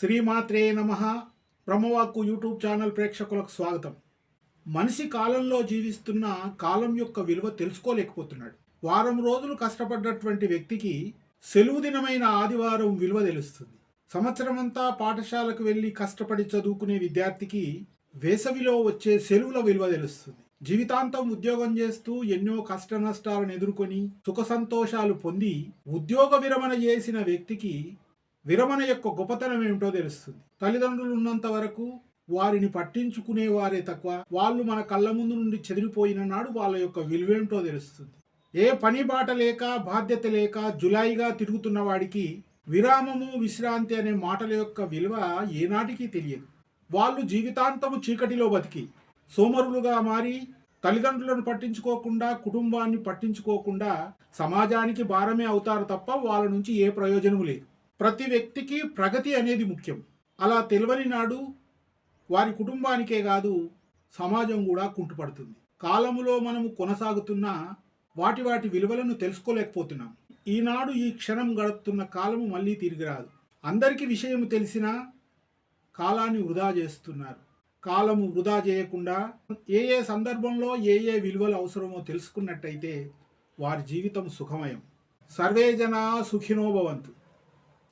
శ్రీమాత్రే నమ. బ్రహ్మవాక్కు YouTube channel ప్రేక్షకులకు స్వాగతం. మనిషి కాలంలో జీవిస్తున్న కాలం యొక్క విలువ తెలుసుకోలేకపోతున్నాడు. వారం రోజులు కష్టపడ్డటువంటి వ్యక్తికి సెలవు దినమైన ఆదివారం విలువ తెలుస్తుంది. సంవత్సరమంతా పాఠశాలకు వెళ్ళి కష్టపడి చదువుకునే విద్యార్థికి వేసవిలో వచ్చే సెలవుల విలువ తెలుస్తుంది. జీవితాంతం ఉద్యోగం చేస్తూ ఎన్నో కష్ట నష్టాలను ఎదుర్కొని సుఖ సంతోషాలు పొంది ఉద్యోగ విరమణ చేసిన వ్యక్తికి విరమణ యొక్క గొప్పతనం ఏమిటో తెలుస్తుంది. తల్లిదండ్రులు ఉన్నంత వరకు వారిని పట్టించుకునే వారే తక్కువ. వాళ్ళు మన కళ్ళ ముందు నుండి చెదిరిపోయిన నాడు వాళ్ళ యొక్క విలువేమిటో తెలుస్తుంది. ఏ పని బాట లేక బాధ్యత లేక జులాయిగా తిరుగుతున్న వాడికి విరామము విశ్రాంతి అనే మాటల యొక్క విలువ ఏనాటికి తెలియదు. వాళ్ళు జీవితాంతము చీకటిలో బతికి సోమరులుగా మారి తల్లిదండ్రులను పట్టించుకోకుండా కుటుంబాన్ని పట్టించుకోకుండా సమాజానికి భారమే అవుతారు తప్ప వాళ్ళ నుంచి ఏ ప్రయోజనము లేదు. ప్రతి వ్యక్తికి ప్రగతి అనేది ముఖ్యం. అలా తెలివని నాడు వారి కుటుంబానికే కాదు సమాజం కూడా కుంటుపడుతుంది. కాలములో మనము కొనసాగుతున్న వాటి వాటి విలువలను తెలుసుకోలేకపోతున్నాం. ఈనాడు ఈ క్షణం గడుపుతున్న కాలము మళ్ళీ తిరిగి రాదు. అందరికీ విషయం తెలిసినా కాలాన్ని వృధా చేస్తున్నారు. కాలము వృధా చేయకుండా ఏ ఏ సందర్భంలో ఏ ఏ విలువలు అవసరమో తెలుసుకున్నట్టయితే వారి జీవితం సుఖమయం. సర్వే జనా